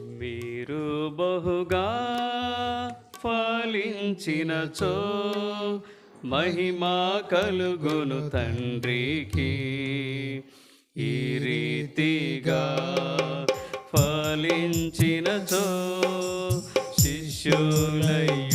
మీరు బహుగా ఫలించినచో మహిమా కలుగును తండ్రికి. ఈ రీతిగా ఫలించినచో శిష్యులై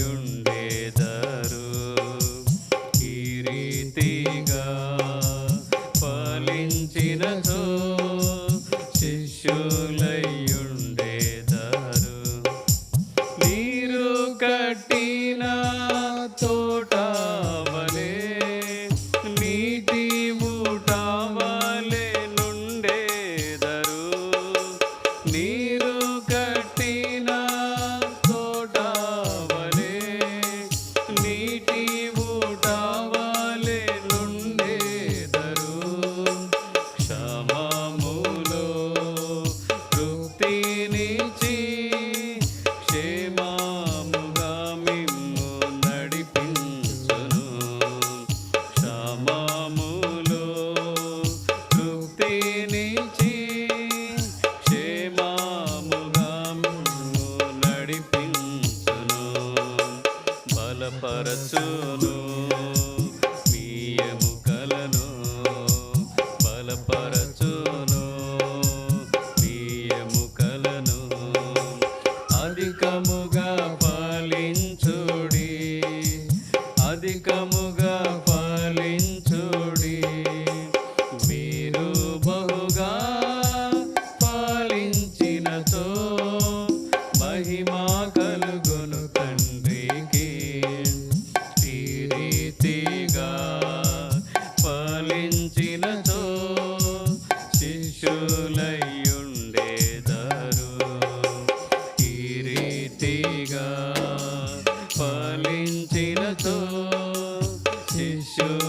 कम జ్ఞానిగా ఫలించినతో శిష్యులయుండేదారు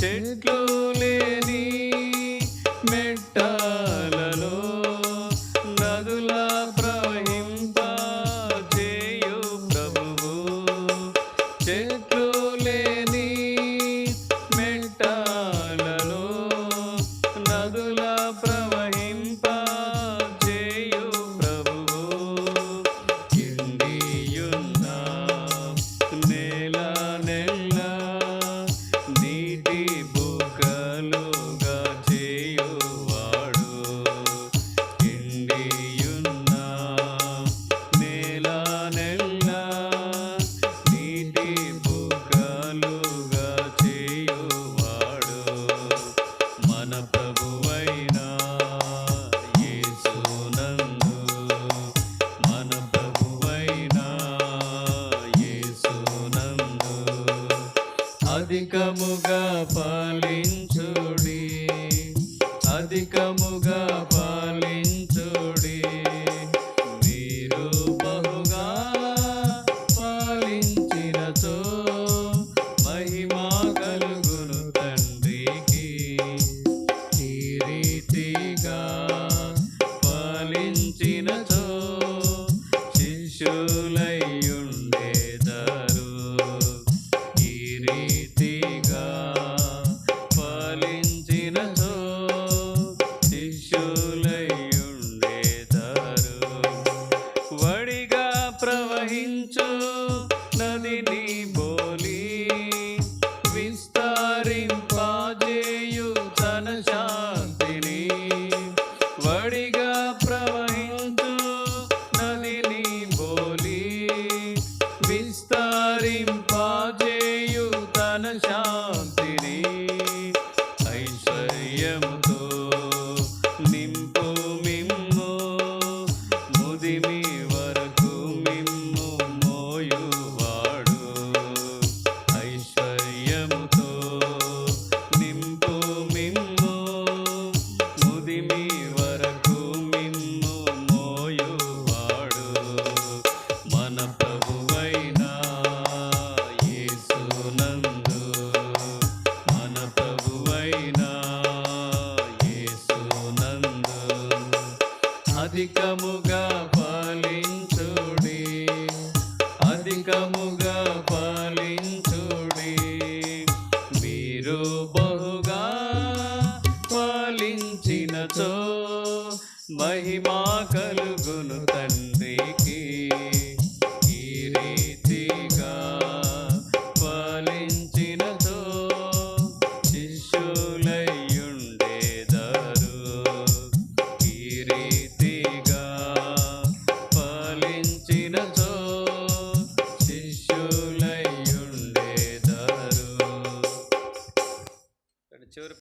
చెట్లు లేని మెట్టాలలో నదుల ప్రవహింప చేయు ప్రభువు. చెట్లు అధికముగా పాలించుడి. మీరు బహుగా పాలించినతో మహిమా కలుగును తండ్రికి. ఈ రీతిగా పాలించినతో శిష్యుల అధికముగా పాలించుడి. అధికముగా పాలించుడి. మీరు బహుగా పాలించినచో మహిమా కలుగును తండ్రి.